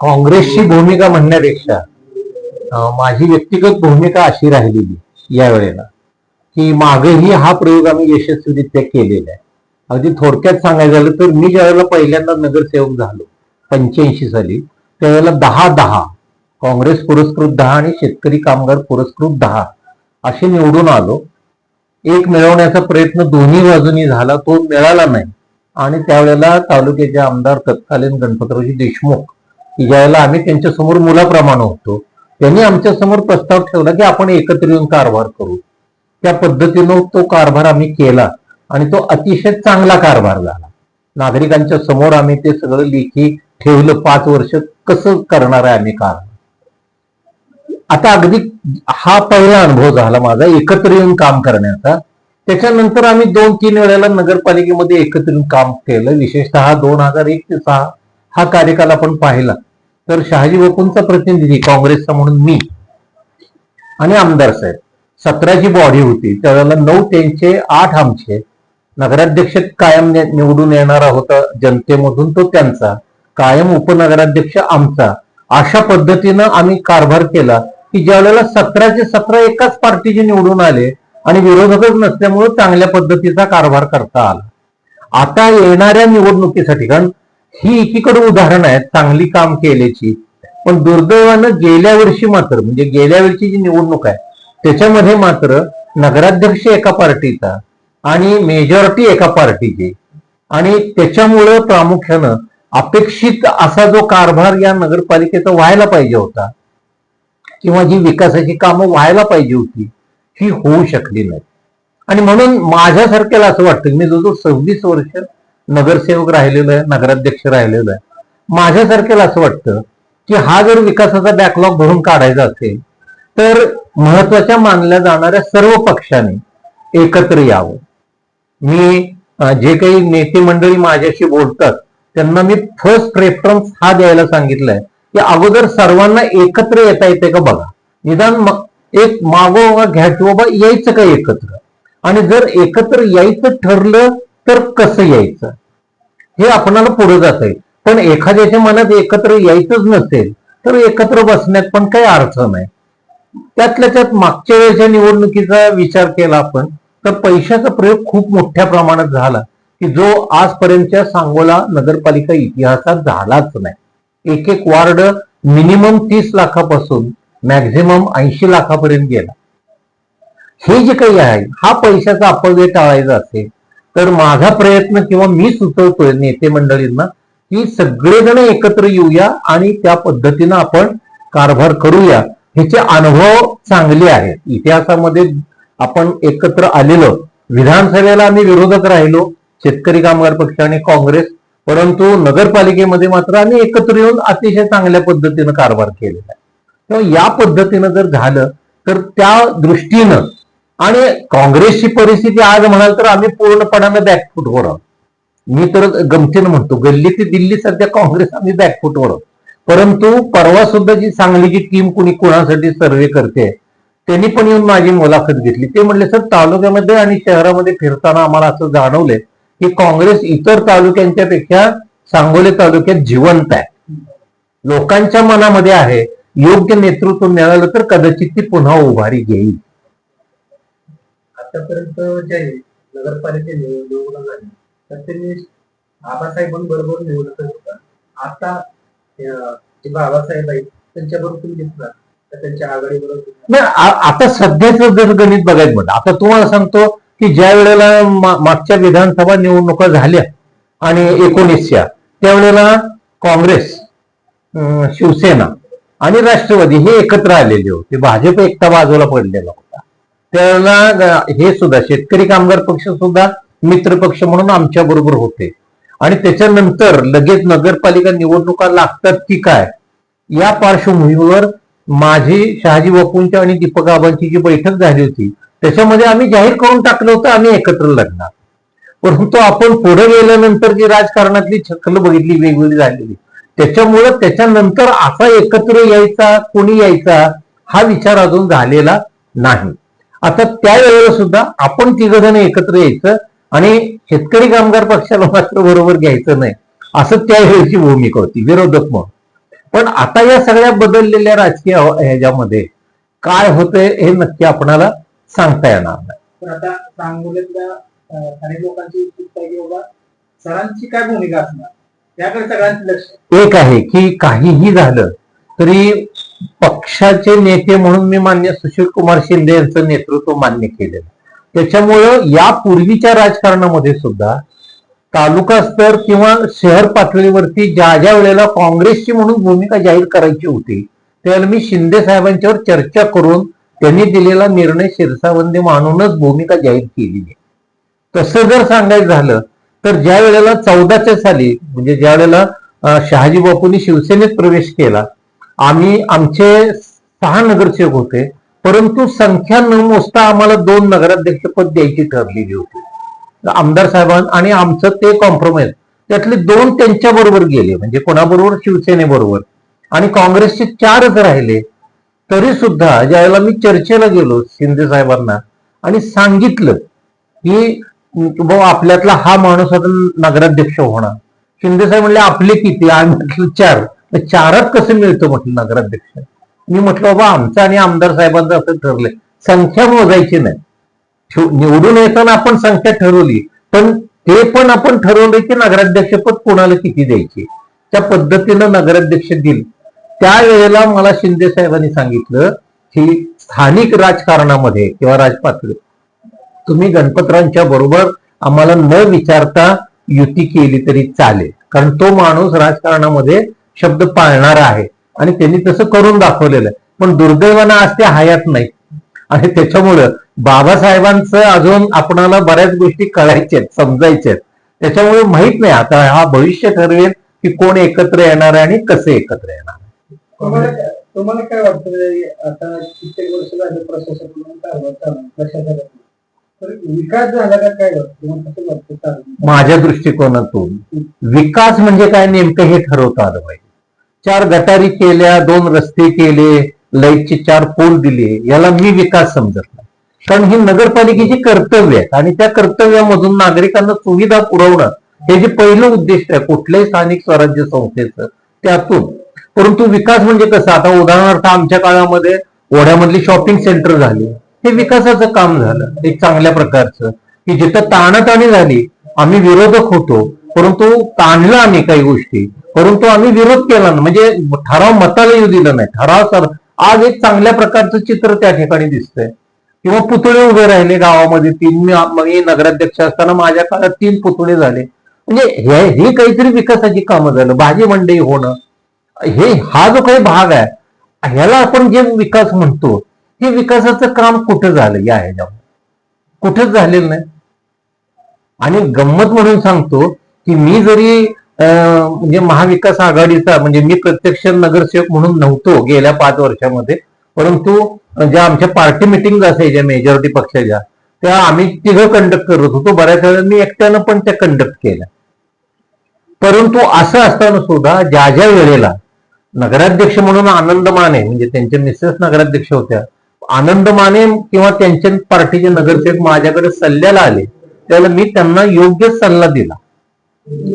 काँग्रेसची भूमिका म्हणण्यापेक्षा माझी व्यक्तिगत भूमिका अशी राहिलेली यावेळेला की मागेही हा प्रयोग आम्ही यशस्वीरित्या केलेला आहे. अगदी थोडक्यात सांगायचं झालं तर मी ज्यावेळेला पहिल्यांदा नगरसेवक झालो पंच्याऐंशी साली त्यावेळेला दहा दहा काँग्रेस पुरस्कृत दहा आणि शेतकरी कामगार पुरस्कृत दहा असे निवडून आलो. एक मिळवण्याचा प्रयत्न दोन्ही बाजूनी झाला तो मिळाला नाही. आणि त्यावेळेला तालुक्याचे आमदार तत्कालीन गणपतरावजी देशमुख की ज्यावेळेला आम्ही त्यांच्यासमोर मुलाप्रमाणे होतो त्यांनी आमच्यासमोर प्रस्ताव ठेवला की आपण एकत्र येऊन कारभार करू. त्या पद्धतीनं तो कारभार आम्ही केला आणि तो अतिशय चांगला कारभार झाला. नागरिकांच्या समोर आम्ही ते सगळं लेखी ठेवलं. पाच वर्ष कसं करणार आहे आम्ही कारभार? आता अगदी हा पहिला अनुभव झाला माझा एकत्र येऊन काम करण्याचा. त्याच्यानंतर आम्ही दोन तीन वेळेला नगरपालिकेमध्ये एकत्र येऊन काम केलं. विशेषतः दोन हजार एक ते सहा हा कार्यकाल आपण पाहिला. तर शहाजी बापूंचा प्रतिनिधी काँग्रेसचा म्हणून मी आणि आमदार साहेब सतराची बॉडी होती. त्यावेळेला नऊ त्यांचे आठ आमचे. नगराध्यक्ष कायम निवडून येणारा होता जनतेमधून तो त्यांचा. कायम उपनगराध्यक्ष आमचा. अशा पद्धतीनं आम्ही कारभार केला. की ज्या वेळेला सतराचे सतरा एकाच पार्टीचे निवडून आले आणि विरोधकच नसल्यामुळे चांगल्या पद्धतीचा कारभार करता आला. आता येणाऱ्या निवडणुकीसाठी कारण ही एकीकडे उदाहरण आहेत चांगली काम केल्याची. पण दुर्दैवानं गेल्या वर्षी मात्र म्हणजे गेल्या वर्षी जी निवडणूक आहे त्याच्यामध्ये मात्र नगराध्यक्ष एका पार्टीचा आणि मेजॉरिटी एका पार्टीची. आणि त्याच्यामुळं प्रामुख्यानं अपेक्षित असा जो कारभार या नगरपालिकेचा व्हायला पाहिजे होता किंवा जी विकासाची कामं व्हायला पाहिजे होती ही होऊ शकली नाही. आणि म्हणून माझ्यासारख्याला असं वाटतं की मी जवळजवळ सव्वीस वर्ष नगरसेवक राहिलेलो आहे नगराध्यक्ष राहिलेलो आहे. माझ्यासारख्याला असं वाटतं की हा जर विकासाचा बॅकलॉग भरून काढायचा असेल तर महत्त्वाच्या मानल्या जाणाऱ्या सर्व पक्षांनी एकत्र यावं. मी जे काही नेते मंडळी माझ्याशी बोलतात त्यांना मी फर्स्ट प्रेफरन्स हा द्यायला सांगितलंय की अगोदर सर्वांना एकत्र येता येते का बघा. निदान मग एक मागोवा घ्या की बाबा यायचं का एकत्र? आणि जर एकत्र यायचं ठरलं तर कसं यायचं? हे आपणाला पुढे जात आहे पण एखाद्याच्या मनात एकत्र यायचंच नसेल तर एकत्र बसण्यात पण काही अर्थ नाही. त्यातल्या त्यात मागच्या वेळेच्या निवडणुकीचा विचार केला आपण तर पैशाचा प्रयोग खूप मोठ्या प्रमाणात झाला की जो आजपर्यंतच्या सांगोला नगरपालिका इतिहासात झालाच नाही. एक एक वार्ड मिनिमम तीस लाखापासून मॅक्झिमम ऐंशी लाखापर्यंत गेला. हे जे काही आहे हा पैशाचा अपव्यय टाळायचा असेल तर माझा प्रयत्न किंवा मी सुचवतोय नेते मंडळींना की सगळेजण एकत्र येऊया आणि त्या पद्धतीनं आपण कारभार करूया. ह्याचे अनुभव चांगले आहेत. इतिहासामध्ये आपण एकत्र आलेलो. विधानसभेला आम्ही विरोधक राहिलो. शेतकरी कामगार पक्ष आणि काँग्रेस परंतु नगरपालिकेमध्ये मात्र आम्ही एकत्र येऊन अतिशय चांगल्या पद्धतीनं कारभार केलेला आहे. तेव्हा या पद्धतीनं जर झालं तर त्या दृष्टीनं आणि काँग्रेसची परिस्थिती आज म्हणाल तर आम्ही पूर्णपणाने बॅकफुटवर आहोत मी तर गमतीनं म्हणतो गल्ली ते दिल्ली सध्या काँग्रेस आम्ही बॅकफुटवर आहोत परंतु परवा सुद्धा जी सांगलीची टीम कुणी कुणासाठी सर्वे करते त्यांनी पण येऊन माझी मुलाखत घेतली. ते म्हणले सर तालुक्यामध्ये आणि शहरामध्ये फिरताना आम्हाला असं जाणवलंय की काँग्रेस इतर तालुक्यांच्या पेक्षा सांगोली तालुक्यात जिवंत आहे. लोकांच्या मनामध्ये आहे योग्य नेतृत्व मिळालं तर कदाचित ती पुन्हा उभारी घेईल. आतापर्यंत जे नगरपालिके निवड- निवडून झाली तर त्यांनी आबासाहेबांबरोबर निवडत होता. आता जे बाबासाहेब आहेत त्यांच्याबरोबर तुम्ही तर त्यांच्या आघाडीबरोबर नाही आता सध्याच जर गणित बघायचं म्हटलं आता तुम्हाला सांगतो की ज्या वेळेला मा- मागच्या विधानसभा निवडणुका झाल्या आणि एकोणीसच्या त्यावेळेला काँग्रेस शिवसेना आणि राष्ट्रवादी हे एकत्र आलेले होते. भाजप एकटा बाजूला पडलेला होता. त्यावेळेला हे सुद्धा शेतकरी कामगार पक्ष सुद्धा मित्र पक्ष म्हणून आमच्या बरोबर होते. आणि त्याच्यानंतर लगेच नगरपालिका निवडणुका लागतात की काय? या पार्श्वभूमीवर माझी शहाजी बापूंच्या आणि दीपक आबांची जी बैठक झाली होती त्याच्यामध्ये आम्ही जाहीर करून टाकलं होतं आम्ही एकत्र लढणार. परंतु आपण पुढे गेल्यानंतर जी राजकारणातली छक्कल बघितली वेगवेगळी झालेली त्याच्यामुळं त्याच्यानंतर असा एकत्र यायचा कोणी यायचा हा विचार अजून झालेला नाही. आता त्यावेळेला सुद्धा आपण तिघजण एकत्र यायचं आणि शेतकरी कामगार पक्षाला मात्र बरोबर घ्यायचं नाही असं त्यावेळेची भूमिका होती विरोधक म्हणून. पण आता या सगळ्या बदललेल्या राजकीय ह्याच्यामध्ये काय होतंय हे नक्की आपणाला सांगता येणार नाही. आता सांगोल्यातल्या अं, काही लोकांची उत्सुकता आहे की बाबा सरांची काय भूमिका असणार? त्याकडे सगळ्यांचं लक्ष. एक आहे की काहीही झालं तरी पक्षाचे नेते म्हणून मी मान्य सुशील कुमार शिंदे यांचं नेतृत्व मान्य केलेलं त्याच्यामुळं या पूर्वीच्या राजकारणामध्ये सुद्धा तालुका स्तर किंवा शहर पातळीवरती ज्या ज्या वेळेला काँग्रेसची म्हणून भूमिका जाहीर करायची होती त्यावेळेला मी शिंदे साहेबांच्यावर चर्चा करून त्यांनी दिलेला निर्णय शिरसावंदी मानूनच भूमिका जाहीर केली आहे. तसं जर सांगायचं झालं तर ज्या वेळेला चौदाच्या साली म्हणजे ज्या वेळेला शहाजी बापूंनी शिवसेनेत प्रवेश केला आम्ही आमचे सहा नगरसेवक होते परंतु संख्या न मोजता आम्हाला दोन नगराध्यक्ष पद द्यायची ठरलेली होती. आमदार साहेबां आणि आमचं ते कॉम्प्रोमाइज त्यातले दोन त्यांच्या बरोबर गेले म्हणजे कोणाबरोबर? शिवसेनेबरोबर. आणि काँग्रेसचे चारच राहिले. तरी सुद्धा ज्यावेळेला मी चर्चेला गेलो शिंदे साहेबांना आणि सांगितलं की भाऊ आपल्यातला हा माणूस आता नगराध्यक्ष होणार. शिंदे साहेब म्हणले आपले किती? आम्ही म्हटलं चार. चारात कसं मिळतं म्हटलं नगराध्यक्ष? मी म्हटलं बाबा आमचं आणि आमदार साहेबांचं असं ठरलंय. संख्या मोजायची नाही. निवडून येताना आपण संख्या ठरवली पण ते पण आपण ठरवलं की नगराध्यक्षपद कोणाला किती द्यायची? त्या पद्धतीनं नगराध्यक्ष दिल. त्यावेळेला मला शिंदे साहेबांनी सांगितलं की स्थानिक राजकारणामध्ये किंवा राजपातळी तुम्ही गणपतरांच्या बरोबर आम्हाला न विचारता युती केली तरी चालेल. कारण तो माणूस राजकारणामध्ये शब्द पाळणारा आहे आणि त्यांनी तसं करून दाखवलेलं आहे. पण दुर्दैवानं आज ते हयात नाही आणि त्याच्यामुळं बाबासाहेबांचं अजून आपणाला बऱ्याच गोष्टी कळायच्या आहेत समजायच्या आहेत. त्याच्यामुळे माहीत नाही आता हा भविष्य ठरवेल की कोण एकत्र येणार आहे आणि कसे एकत्र येणार तुम्हाला तुम्हाला काय वाटतं आता कित्येक वर्ष झाले प्रशासक म्हणून कारभार चालू तर विकास झाला का काय वाटतं? कसं वाटतं चालू माझ्या दृष्टिकोनातून विकास म्हणजे काय नेमकं हे ठरवता आलं पाहिजे. चार गटारी केल्या दोन रस्ते केले लाईटचे चार पोल दिले याला मी विकास समजत नाही. कारण ही नगरपालिकेची कर्तव्य आहेत आणि त्या कर्तव्यामधून नागरिकांना सुविधा पुरवणं हे जे पहिलं उद्दिष्ट आहे कुठल्याही स्थानिक स्वराज्य संस्थेचं त्यातून परंतु विकास म्हणजे कसं? आता उदाहरणार्थ आमच्या काळामध्ये ओढ्यामधली शॉपिंग सेंटर झाली. हे विकासाचं काम झालं एक चांगल्या प्रकारचं. की जिथं ताणाताणी झाली आम्ही विरोधक होतो परंतु ताणलं आम्ही काही गोष्टी. परंतु आम्ही विरोध केला ना म्हणजे ठराव मताला येऊ दिलं नाही. ठराव सर आज एक चांगल्या प्रकारचं चित्र त्या ठिकाणी दिसतंय. किंवा पुतळे उभे राहिले गावामध्ये तीन मी नगराध्यक्ष असताना माझ्या काळात तीन पुतळे झाले. म्हणजे हे हे काहीतरी विकासाची कामं झालं. भाजी मंडई होणं हे हा जो काही भाग आहे ह्याला आपण जे विकास म्हणतो हे विकासाचं काम कुठं झालं? या ह्याच्यामध्ये कुठंच झालेलं नाही? आणि गंमत म्हणून सांगतो की मी जरी अं, म्हणजे महाविकास आघाडीचा म्हणजे मी प्रत्यक्ष नगरसेवक म्हणून नव्हतो गेल्या पाच वर्षामध्ये परंतु ज्या आमच्या पार्टी मिटिंग असायच्या मेजॉरिटी पक्षाच्या त्या आम्ही तिघं कंडक्ट करत होतो. बऱ्याच वेळा मी एकट्यानं पण त्या कंडक्ट केल्या. परंतु असं असताना सुद्धा ज्या ज्या वेळेला नगराध्यक्ष म्हणून आनंद माने म्हणजे त्यांचे मिसेस नगराध्यक्ष होत्या. आनंद माने किंवा त्यांच्या पार्टीचे नगरसेवक माझ्याकडे सल्ल्याला आले त्याला मी त्यांना योग्य सल्ला दिला.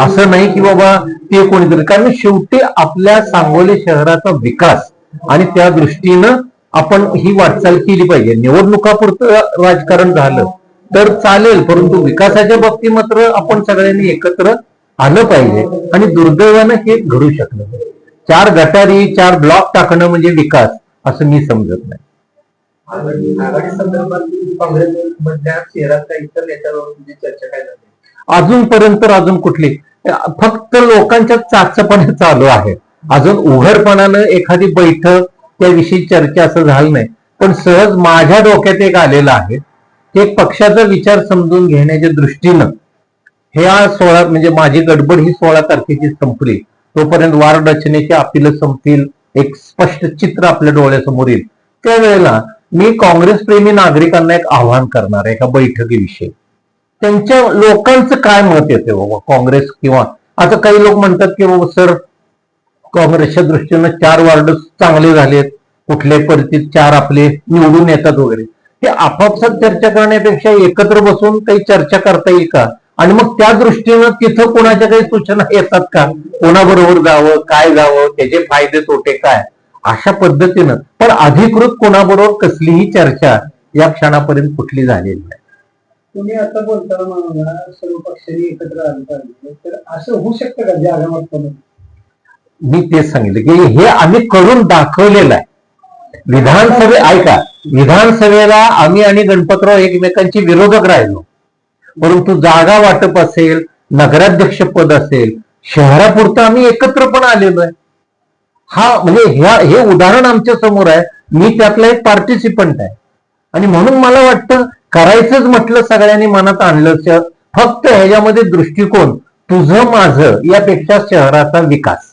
असं नाही की बाबा ते कोणीतरी कारण शेवटी आपल्या सांगोली शहराचा विकास आणि त्या दृष्टीनं आपण ही वाटचाल केली पाहिजे. निवडणुकापुरतं राजकारण झालं तर चालेल परंतु विकासाच्या बाबतीत मात्र आपण सगळ्यांनी एकत्र आलं पाहिजे आणि दुर्दैवानं हे घडू शकलं चार गटारी चार ब्लॉक टाकणं म्हणजे विकास असं मी समजत नाही. चर्चा अजूनपर्यंत अजून कुठली? फक्त लोकांच्या चाचपणे चालू आहे. अजून उघडपणानं एखादी बैठक त्याविषयी चर्चा असं झालं नाही. पण सहज माझ्या डोक्यात एक आलेलं आहे ते पक्षाचा विचार समजून घेण्याच्या दृष्टीनं ह्या सोळा म्हणजे माझी गडबड ही सोळा तारखेची संपली. तोपर्यंत वार्ड रचनेची अपील संपतील एक स्पष्ट चित्र आपल्या डोळ्यासमोर येईल. त्यावेळेला मी काँग्रेस प्रेमी नागरिकांना एक आव्हान करणार आहे एका बैठकीविषयी. त्यांच्या लोकांचं काय मत येते बाबा? काँग्रेस किंवा आता काही लोक म्हणतात की बाबा सर काँग्रेसच्या दृष्टीनं चार वार्ड चांगले झालेत कुठल्याही परिस्थितीत चार आपले निवडून येतात वगैरे. हे आपापसात चर्चा करण्यापेक्षा एकत्र बसून काही चर्चा करता येईल का? आणि मग त्या दृष्टीनं तिथं कोणाच्या काही सूचना येतात का? कोणाबरोबर जावं काय जावं त्याचे फायदे तोटे काय? अशा पद्धतीनं. पण अधिकृत कोणाबरोबर कसलीही चर्चा या क्षणापर्यंत कुठली झालेली नाही. तुम्ही आता बोलताना मला सर्व पक्षांनी एकत्र आलं पाहिजे. तर असं होऊ शकतं का? जागा वाटतं मी तेच सांगितलं की हे आम्ही करून दाखवलेलं आहे. विधानसभे ऐका विधानसभेला आम्ही आणि गणपतराव एकमेकांची विरोधक राहिलो. परंतु जागा वाटप असेल नगराध्यक्ष पद असेल शहरापुरतं आम्ही एकत्र पण आलेलो आहे. हा म्हणजे ह्या हे उदाहरण आमच्यासमोर आहे. मी त्यातला एक पार्टिसिपंट आहे. आणि म्हणून मला वाटतं करायचंच म्हटलं सगळ्यांनी मनात आणलं फक्त ह्याच्यामध्ये दृष्टिकोन तुझं माझं यापेक्षा शहराचा विकास.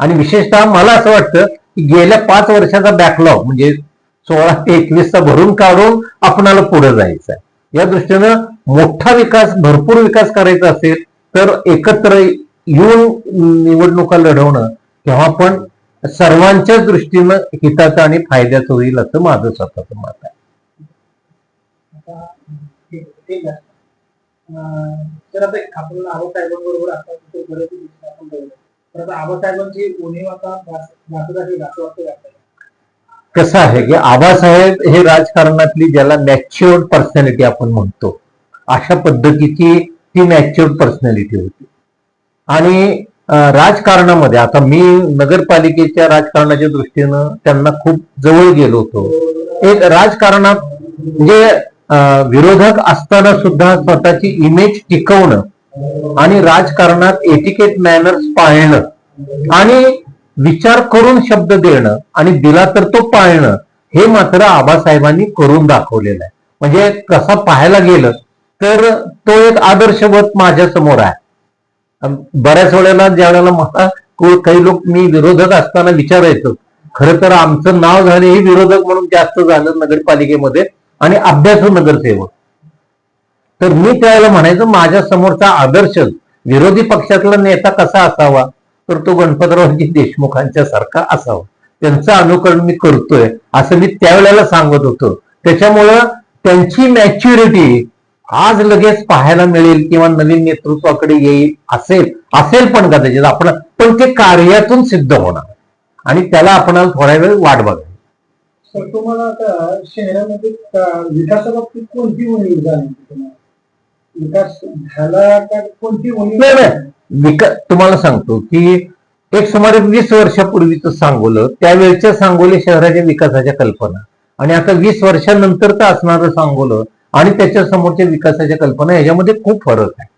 आणि विशेषतः मला असं वाटतं की गेल्या पाच वर्षाचा बॅकलॉग म्हणजे सोळा ते एकवीसचा भरून काढून आपणाला पुढे जायचं आहे. या दृष्टीनं मोठा विकास भरपूर विकास करायचा असेल तर एकत्र येऊन निवडणुका लढवणं तेव्हा पण सर्वांच्याच दृष्टीनं हिताचं आणि फायद्याचं होईल असं माझं स्वतःचं मत आहे तर आता आपण आबासाहेबांबरोबर आता तिथे बरेच आपण बोललो. तर आता आबासाहेबांची उणीव आता भास- भासत आहे असं वाटतं का आपल्याला? कसं आहे की आबासाहेब हे राजकारणातली ज्याला मॅच्युअर्ड पर्सनॅलिटी आपण म्हणतो अशा पद्धतीची ती मॅच्युअर्ड पर्सनॅलिटी होती. आणि राजकारणामध्ये आता मी नगरपालिकेच्या राजकारणाच्या दृष्टीनं त्यांना खूप जवळ गेलो होतो. एक राजकारणात म्हणजे विरोधक असताना सुद्धा स्वतःची इमेज टिकवणं आणि राजकारणात एटिकेट मॅनर्स पाळणं आणि विचार करून शब्द देणं आणि दिला तर तो पाळणं हे मात्र आबासाहेबांनी करून दाखवलेलं आहे. म्हणजे कसा पाहायला गेलं तर तो एक आदर्शवत माझ्यासमोर आहे. बऱ्याच वेळेला ज्या वेळेला मला काही लोक मी विरोधक असताना विचारायचो. खरं तर आमचं नाव झाले हे विरोधक म्हणून जास्त झालं नगरपालिकेमध्ये आणि अभ्यासू नगरसेवक. तर मी त्यावेळेला म्हणायचं माझ्या समोरचा आदर्श विरोधी पक्षातला नेता कसा असावा? तर तो गणपतरावजी देशमुखांच्या सारखा असावा. त्यांचं अनुकरण मी करतोय असं मी त्यावेळेला सांगत होतो. त्याच्यामुळं त्यांची मॅच्युरिटी आज लगेच पाहायला मिळेल किंवा नवीन नेतृत्वाकडे येईल असेल असेल पण कदाचित आपण पण ते कार्यातून सिद्ध होणार. आणि त्याला आपणाला थोडा वेळ वाट बघायची तर तुम्हाला आता शहरामध्ये विकासाबाबतीत कोणती उणीव जाणवते तुम्हाला विकास झाला का कोणती उणीव विका तुम्हाला सांगतो की एक सुमारे वीस वर्षापूर्वीच सांगोलं त्यावेळच्या सांगोले शहराच्या विकासाच्या कल्पना. आणि आता वीस वर्षानंतरचं असणारं सांगोलं आणि त्याच्या समोरच्या विकासाच्या कल्पना याच्यामध्ये खूप फरक आहे.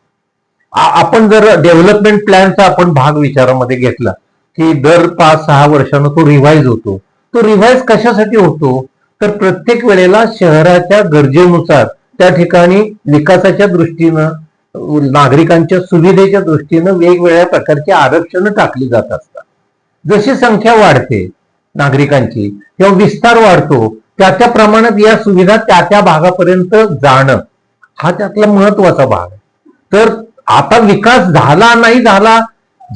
आपण जर डेव्हलपमेंट प्लॅनचा आपण भाग विचारामध्ये घेतला की दर पाच सहा वर्षानं तो रिव्हाइज होतो. तो रिव्हाइज कशासाठी होतो? तर प्रत्येक वेळेला शहराच्या गरजेनुसार त्या ठिकाणी विकासाच्या दृष्टीनं नागरिकांच्या सुविधेच्या दृष्टीनं वेगवेगळ्या प्रकारची आरक्षणं टाकली जात असतात. जशी संख्या वाढते नागरिकांची किंवा विस्तार वाढतो त्या त्या प्रमाणात या सुविधा त्या त्या भागापर्यंत जाणं हा त्यातला महत्त्वाचा भाग आहे. तर आता विकास झाला नाही झाला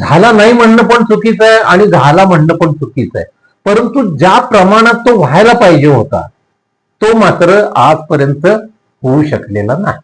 झाला नाही म्हणणं पण चुकीचं आहे आणि झाला म्हणणं पण चुकीचं आहे. परंतु ज्या प्रमाणात तो व्हायला पाहिजे होता तो मात्र आजपर्यंत होऊ शकलेला नाही.